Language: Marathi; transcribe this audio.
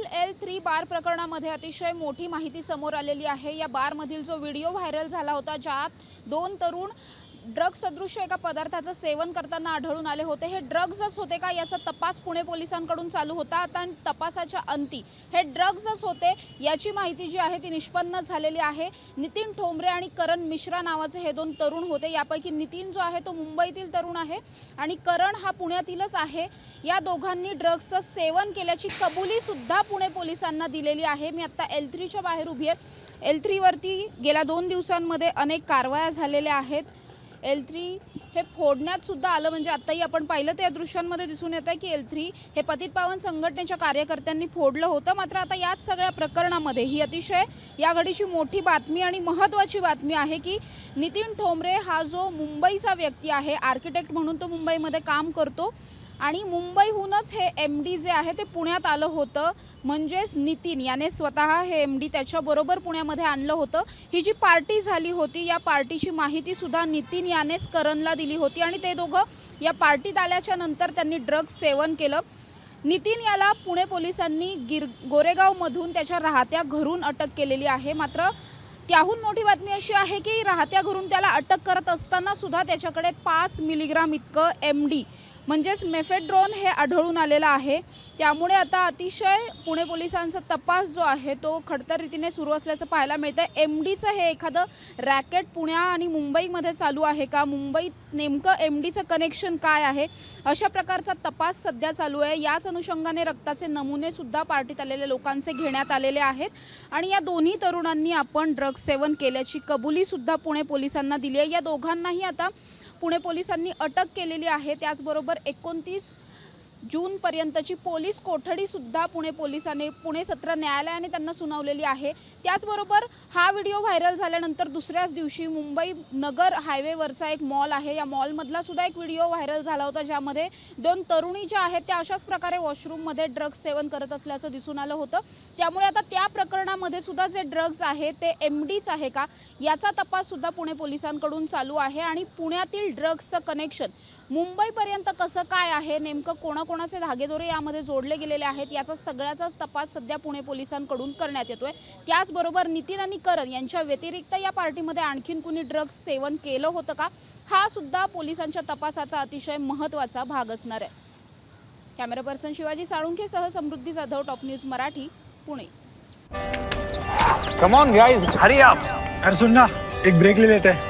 मुंबईतील एल थ्री बार प्रकरणामध्ये अतिशय मोठी माहिती समोर आलेली आहे. या बारमधील जो व्हिडिओ व्हायरल झाला होता ज्यात दोन तरुण ड्रग्स सदृश्य एका पदार्थाचं सेवन करताना आढळून आले होते. हे ड्रग्जच होते का? याचा तपास पुणे पोलिसांकडून चालू होता. आता तपासाच्या अंती हे ड्रग्जच होते याची माहिती जी आहे ती निष्पन्न झालेली आहे. नितीन ठोंबरे आणि करण मिश्रा नावाचे हे दोन तरुण होते. यापैकी नितीन जो आहे तो मुंबईतील तरुण आहे आणि करण हा पुण्यातीलच आहे. या दोघांनी ड्रग्जचं सेवन केल्याची कबुलीसुद्धा पुणे पोलिसांना दिलेली आहे. मी आत्ता एल थ्रीच्या बाहेर उभी आहे. एल थ्रीवरती गेल्या दोन दिवसांमध्ये अनेक कारवाया झालेल्या आहेत. एल थ्री हे फोडण्यात सुद्धा आलं. म्हणजे आत्ताही आपण पाहिलं तर या दृश्यांमध्ये दिसून येत आहे की एल थ्री हे पतित पावन संघटनेच्या कार्यकर्त्यांनी फोडलं होतं. मात्र आता याच सगळ्या प्रकरणामध्ये ही अतिशय या घडीची मोठी बातमी आणि महत्त्वाची बातमी आहे की नितीन ठोंबरे हा जो मुंबईचा व्यक्ती आहे आर्किटेक्ट म्हणून तो मुंबईमध्ये काम करतो आणि मुंबईहूनच हे एम डी जे आहे ते पुण्यात आलं होतं. म्हणजेच नितीन याने स्वतः हे एम डी त्याच्याबरोबर पुण्यामध्ये आणलं होतं. ही जी पार्टी झाली होती या पार्टीची माहितीसुद्धा नितीन यानेच करणला दिली होती आणि ते दोघं या पार्टीत आल्याच्यानंतर त्यांनी ड्रग्ज सेवन केलं. नितीन याला पुणे पोलिसांनी गिर गोरेगावमधून त्याच्या राहत्या घरून अटक केलेली आहे. मात्र त्याहून मोठी बातमी अशी आहे की राहत्या घरून त्याला अटक करत असताना सुद्धा त्याच्याकडे पाच मिलीग्राम इतकं एम डी म्हणजेच मेफेड्रोन हे आढळून आलेलं आहे. त्यामुळे आता अतिशय पुणे पोलिसांचा तपास जो आहे तो खडतर रीतीने सुरू असल्याचं पाहायला मिळतं एम डीचं हे एखादं रॅकेट पुण्या आणि मुंबईमध्ये चालू आहे का? मुंबईत नेमकं एम डीचं कनेक्शन काय आहे? अशा प्रकारचा तपास सध्या चालू आहे. याच अनुषंगाने रक्ताचे नमुनेसुद्धा पार्टीत आलेल्या लोकांचे घेण्यात आलेले आहेत. आणि या दोन्ही तरुणांनी आपण ड्रग्ज सेवन केल्याची कबुलीसुद्धा पुणे पोलिसांना दिली आहे. या दोघांनाही आता पुणे पोलिसांनी अटक केलेली आहे. त्याचबरोबर एकोणतीस जूनपर्यंतची पोलीस कोठडीसुद्धा पुणे पोलिसांनी पुणे सत्र न्यायालयाने त्यांना सुनावलेली आहे. त्याचबरोबर हा व्हिडिओ व्हायरल झाल्यानंतर दुसऱ्याच दिवशी मुंबई नगर हायवेवरचा एक मॉल आहे. या मॉलमधला सुद्धा एक व्हिडिओ व्हायरल झाला होता ज्यामध्ये दोन तरुणी ज्या आहेत त्या अशाच प्रकारे वॉशरूममध्ये ड्रग्ज सेवन करत असल्याचं दिसून आलं होतं. त्यामुळे आता त्या प्रकरणामध्ये सुद्धा जे ड्रग्ज आहे ते एम डीच आहे का? याचा तपाससुद्धा पुणे पोलिसांकडून चालू आहे आणि पुण्यातील ड्रग्जचं कनेक्शन मुंबईपर्यंत कसं काय आहे? नेमकं कोणाकोणाचे धागेदोरे यामध्ये जोडले गेलेले आहेत? याचा सगळ्याचाच तपास सध्या पुणे पोलिसांकडून करण्यात येतोय. त्याचबरोबर नितीन आणि करण यांच्या व्यतिरिक्त या पार्टीमध्ये आणखीन कुणी ड्रग्ज सेवन केलं होतं का? हा सुद्धा पोलिसांच्या तपासाचा अतिशय महत्त्वाचा भाग असणार आहे. Camera person Shivaji साळुंखेसह Samruddhi Jadhav top news Marathi Pune. Come on guys hurry up अरे सुन ना एक ब्रेक ले लेते. हैं